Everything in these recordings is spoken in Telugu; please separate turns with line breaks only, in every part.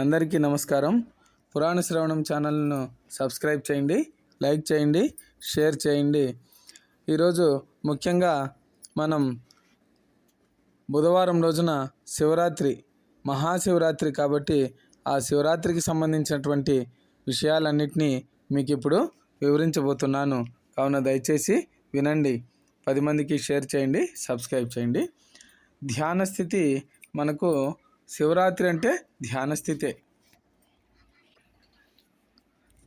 అందరికీ నమస్కారం. పురాణ శ్రవణం ఛానల్ను సబ్స్క్రైబ్ చేయండి లైక్ చేయండి షేర్ చేయండి. ఈరోజు ముఖ్యంగా మనం బుధవారం రోజున శివరాత్రి మహాశివరాత్రి కాబట్టి ఆ శివరాత్రికి సంబంధించినటువంటి విషయాలన్నింటినీ మీకు ఇప్పుడు వివరించబోతున్నాను. కావున దయచేసి వినండి. పది మందికి షేర్ చేయండి సబ్స్క్రైబ్ చేయండి. ధ్యాన స్థితి మనకు శివరాత్రి అంటే ధ్యాన స్థితే.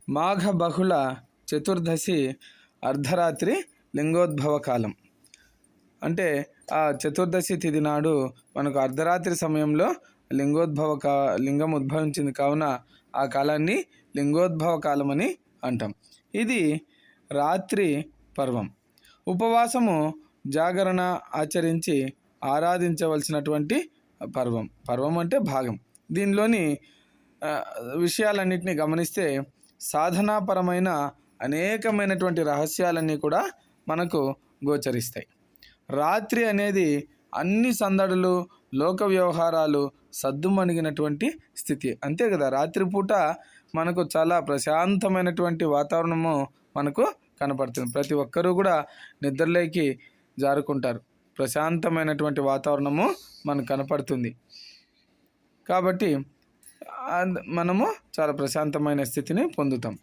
మాఘ బహుళ చతుర్దశి అర్ధరాత్రి లింగోద్భవ కాలం. అంటే ఆ చతుర్దశి తిథి నాడు మనకు అర్ధరాత్రి సమయంలో లింగోద్భవ కా లింగం ఉద్భవించింది. కావున ఆ కాలాన్ని లింగోద్భవ కాలం అని అంటాం. ఇది రాత్రి పర్వం. ఉపవాసము జాగరణ ఆచరించి ఆరాధించవలసినటువంటి పర్వం. పర్వం అంటే భాగం. దీనిలోని విషయాలన్నింటినీ గమనిస్తే సాధనాపరమైన అనేకమైనటువంటి రహస్యాలన్నీ కూడా మనకు గోచరిస్తాయి. రాత్రి అనేది అన్ని సందడులు లోక వ్యవహారాలు సద్దుమణిగినటువంటి స్థితి. అంతే కదా రాత్రిపూట మనకు చాలా ప్రశాంతమైనటువంటి వాతావరణము మనకు కనపడుతుంది. ప్రతి ఒక్కరూ కూడా నిద్రలోకి జారుకుంటారు. ప్రశాంతమైనటువంటి వాతావరణము మనకు కనపడుతుంది. కాబట్టి మనము చాలా ప్రశాంతమైన స్థితిని పొందుతాం.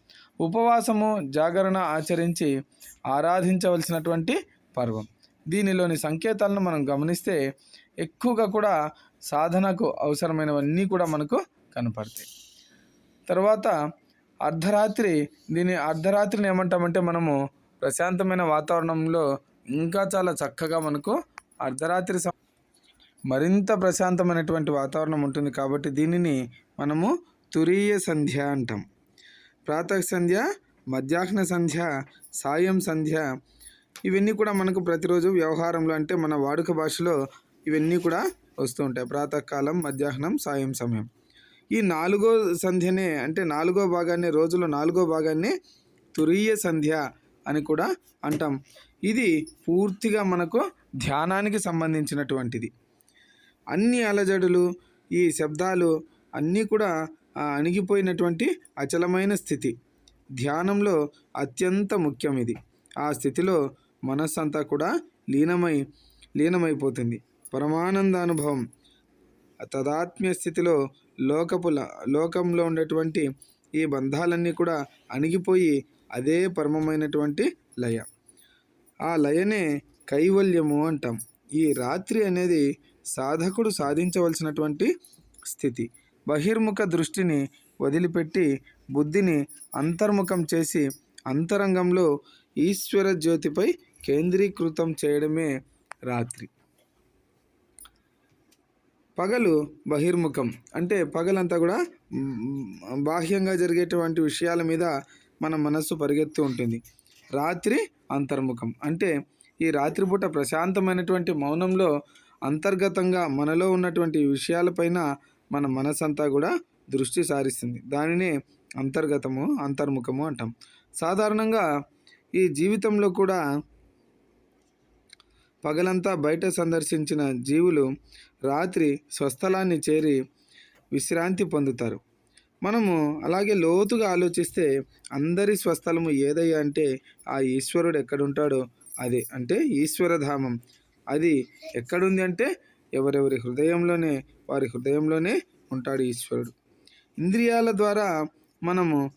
ఉపవాసము జాగరణ ఆచరించి ఆరాధించవలసినటువంటి పర్వం. దీనిలోని సంకేతాలను మనం గమనిస్తే ఎక్కువగా కూడా సాధనకు అవసరమైనవన్నీ కూడా మనకు కనపడతాయి. తర్వాత అర్ధరాత్రి దీని అర్ధరాత్రిని ఏమంటామంటే మనము ప్రశాంతమైన వాతావరణంలో ఇంకా చాలా చక్కగా మనకు అర్ధరాత్రి సమ- మరింత ప్రశాంతమైనటువంటి వాతావరణం ఉంటుంది కాబట్టి దీనిని మనము తురీయ సంధ్య అంటాం. ప్రాతః సంధ్య మధ్యాహ్న సంధ్య సాయం సంధ్య ఇవన్నీ కూడా మనకు ప్రతిరోజు వ్యవహారంలో అంటే మన వాడుక భాషలో ఇవన్నీ కూడా వస్తూ ఉంటాయి. ప్రాతకాలం మధ్యాహ్నం సాయం సమయం. ఈ నాలుగో సంధ్యనే అంటే నాలుగో భాగాన్ని రోజులో నాలుగో భాగాన్ని తురీయ సంధ్య అని కూడా అంటాం. ఇది పూర్తిగా మనకు ధ్యానానికి సంబంధించినటువంటిది. అన్ని అలజడులు ఈ శబ్దాలు అన్నీ కూడా అణిగిపోయినటువంటి అచలమైన స్థితి. ధ్యానంలో అత్యంత ముఖ్యం ఇది ఆ స్థితిలో మనస్సు అంతా కూడా లీనమై లీనమైపోతుంది. పరమానంద అనుభవం తదాత్మ్య స్థితిలో లోకపు లోకంలో ఉండేటువంటి ఈ బంధాలన్నీ కూడా అణిగిపోయి అదే పరమమైనటువంటి లయ. ఆ లయనే కైవల్యము అంటాం. ఈ రాత్రి అనేది సాధకుడు సాధించవలసినటువంటి స్థితి. బహిర్ముఖ దృష్టిని వదిలిపెట్టి బుద్ధిని అంతర్ముఖం చేసి అంతరంగంలో ఈశ్వర జ్యోతిపై కేంద్రీకృతం చేయడమే రాత్రి. పగలు బహిర్ముఖం. అంటే పగలంతా కూడా బాహ్యంగా జరిగేటువంటి విషయాల మీద మన మనస్సు పరిగెత్తు ఉంటుంది. రాత్రి అంతర్ముఖం. అంటే ఈ రాత్రిపూట ప్రశాంతమైనటువంటి మౌనంలో అంతర్గతంగా మనలో ఉన్నటువంటి విషయాలపైన మన మనసంతా కూడా దృష్టి సారిస్తుంది. దానినే అంతర్గతము అంతర్ముఖము అంటాం. సాధారణంగా ఈ జీవితంలో కూడా పగలంతా బయట సందర్శించిన జీవులు రాత్రి స్వస్థలాన్ని చేరి విశ్రాంతి పొందుతారు. మనము అలాగే లోతుగా ఆలోచిస్తే అందరి స్వస్థలము ఏదయ్యా అంటే ఆ ఈశ్వరుడు ఎక్కడుంటాడో అదే. అంటే ఈశ్వరధామం. అది ఎక్కడుంది అంటే ఎవరెవరి హృదయంలోనే వారి హృదయంలోనే ఉంటాడు ఈశ్వరుడు. ఇంద్రియాల ద్వారా మనము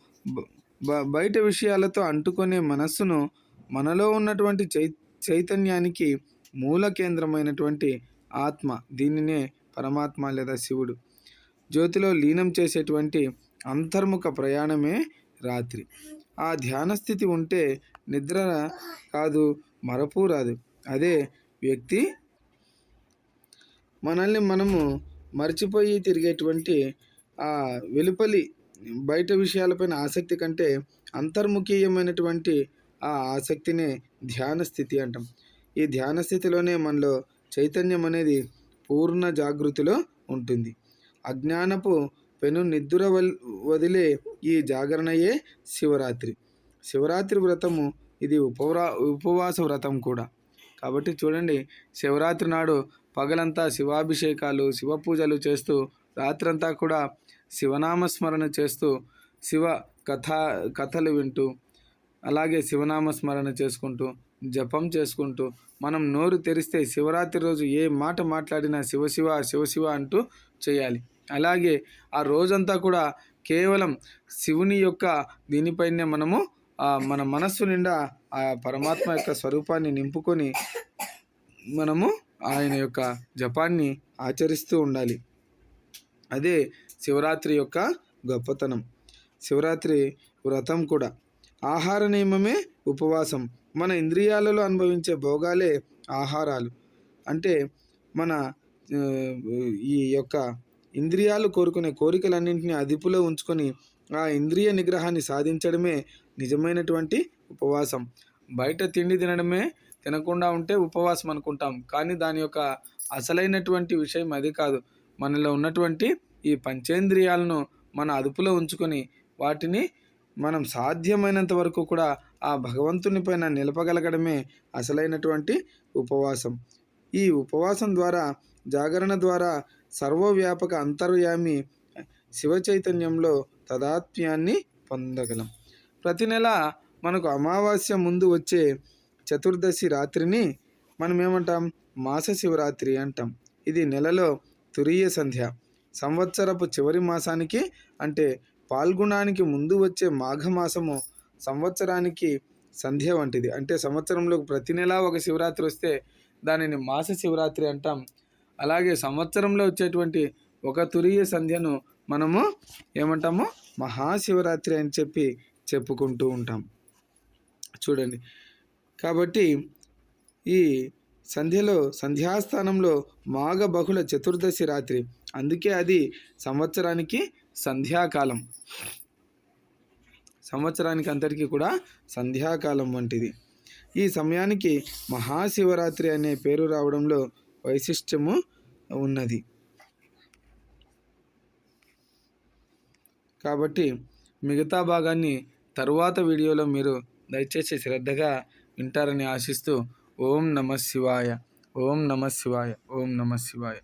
బయట విషయాలతో అంటుకునే మనస్సును మనలో ఉన్నటువంటి చై చైతన్యానికి మూల కేంద్రమైనటువంటి ఆత్మ. దీనినే పరమాత్మ లేదా శివుడు. జ్యోతిలో లీనం చేసేటువంటి అంతర్ముఖ ప్రయాణమే రాత్రి. ఆ ధ్యాన స్థితి ఉంటే నిద్ర కాదు మరపు రాదు. అదే వ్యక్తి మనల్ని మనము మర్చిపోయి తిరిగేటువంటి ఆ వెలుపలి బయట విషయాలపైన ఆసక్తి కంటే అంతర్ముఖీయమైనటువంటి ఆ ఆసక్తినే ధ్యాన స్థితి అంటాం. ఈ ధ్యాన స్థితిలోనే మనలో చైతన్యం అనేది పూర్ణ జాగృతిలో ఉంటుంది. అజ్ఞానపు పెను నిద్ర వదిలే ఈ జాగరణయే శివరాత్రి. శివరాత్రి వ్రతము ఇది ఉపవరా ఉపవాస వ్రతం కూడా. కాబట్టి చూడండి శివరాత్రి నాడు పగలంతా శివాభిషేకాలు శివ పూజలు చేస్తూ రాత్రంతా కూడా శివనామస్మరణ చేస్తూ శివ కథ కథలు వింటూ అలాగే శివనామ స్మరణ చేసుకుంటూ జపం చేసుకుంటూ మనం నోరు తెరిస్తే శివరాత్రి రోజు ఏ మాట మాట్లాడినా శివశివ శివశివ అంటూ చేయాలి. అలాగే ఆ రోజంతా కూడా కేవలం శివుని యొక్క దీనిపైనే మనము ఆ మన మనస్సు నిండా ఆ పరమాత్మ యొక్క స్వరూపాన్ని నింపుకొని మనము ఆయన యొక్క జపాన్ని ఆచరిస్తూ ఉండాలి. అదే శివరాత్రి యొక్క గొప్పతనం. శివరాత్రి వ్రతం కూడా. ఆహార నియమమే ఉపవాసం. మన ఇంద్రియాలలో అనుభవించే భోగాలే ఆహారాలు. అంటే మన ఈ యొక్క ఇంద్రియాలు కోరుకునే కోరికలన్నింటినీ అదుపులో ఉంచుకొని ఆ ఇంద్రియ నిగ్రహాన్ని సాధించడమే నిజమైనటువంటి ఉపవాసం. బయట తిండి తినడమే తినకుండా ఉంటే ఉపవాసం అనుకుంటాం. కానీ దాని యొక్క అసలైనటువంటి విషయం అది కాదు. మనలో ఉన్నటువంటి ఈ పంచేంద్రియాలను మన అదుపులో ఉంచుకొని వాటిని మనం సాధ్యమైనంత వరకు కూడా ఆ భగవంతుని పైన నిలపగలగడమే అసలైనటువంటి ఉపవాసం. ఈ ఉపవాసం ద్వారా జాగరణ ద్వారా సర్వవ్యాపక అంతర్యామి శివ చైతన్యంలో తదాత్మ్యాన్ని పొందగలం. ప్రతి నెల మనకు అమావాస్య ముందు వచ్చే చతుర్దశి రాత్రిని మనం ఏమంటాం మాస శివరాత్రి అంటాం. ఇది నెలలో తురియ సంధ్య. సంవత్సరపు చివరి మాసానికి అంటే పాల్గొనానికి ముందు వచ్చే మాఘమాసము సంవత్సరానికి సంధ్య వంటిది. అంటే సంవత్సరంలో ప్రతి నెల ఒక శివరాత్రి వస్తే దానిని మాస శివరాత్రి అంటాం. అలాగే సంవత్సరంలో వచ్చేటువంటి ఒక తురియ సంధ్యను మనము ఏమంటాము? మహాశివరాత్రి అని చెప్పి చెప్పుకుంటూ ఉంటాం. చూడండి. కాబట్టి ఈ సంధ్యలో సంధ్యాస్థానంలో మాఘ బహుళ చతుర్దశి రాత్రి. అందుకే అది సంవత్సరానికి సంధ్యాకాలం. సంవత్సరానికి అంతటికీ కూడా సంధ్యాకాలం వంటిది. ఈ సమయానికి మహాశివరాత్రి అనే పేరు రావడంలో వైశిష్ట్యము ఉన్నది. కాబట్టి మిగతా భాగాన్ని తరువాత వీడియోలో మీరు దయచేసి శ్రద్ధగా వింటారని ఆశిస్తూ ఓం నమ శివాయ ఓం నమ శివాయ ఓం నమ శివాయ.